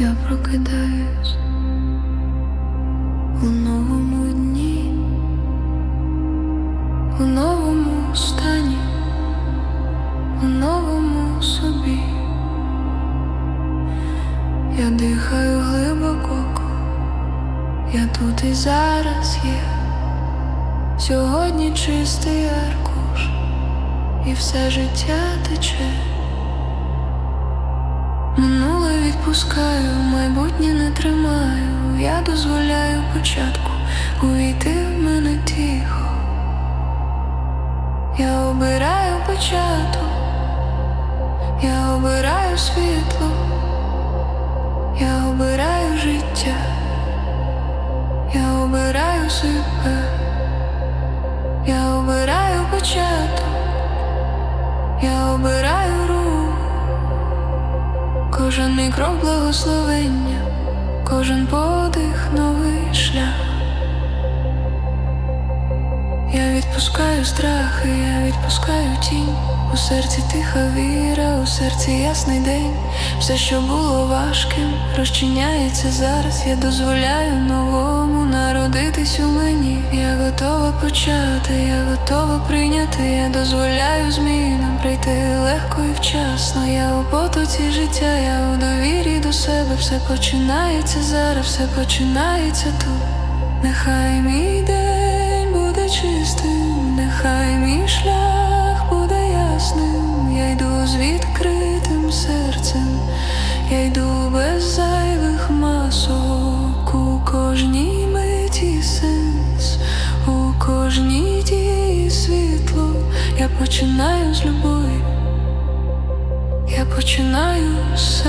Я прокидаюсь у новому дні, у новому стані, у новому собі. Я дихаю глибоко, я тут і зараз є. Сьогодні чистий аркуш, і все життя тече. Минуле відпускаю, майбутнє не тримаю. Я дозволяю початку увійти в мене тихо. Я обираю початок, я обираю світло, я обираю життя, я обираю себе, я обираю початок, я обираю. Кожен мій благословення, кожен подих новий шлях. Я відпускаю страхи, я відпускаю тінь. У серці тиха віра, у серці ясний день. Все, що було важким, розчиняється зараз. Я дозволяю новому народитись у мені. Я почати, я готова прийняти. Я дозволяю змінам прийти легко і вчасно. Я у потоці життя, я у довірі до себе. Все починається зараз, все починається тут. Нехай мій день буде чистим, нехай мій шлях буде ясним. Я йду з відкритим серцем, я йду починаю з любові, я починаю з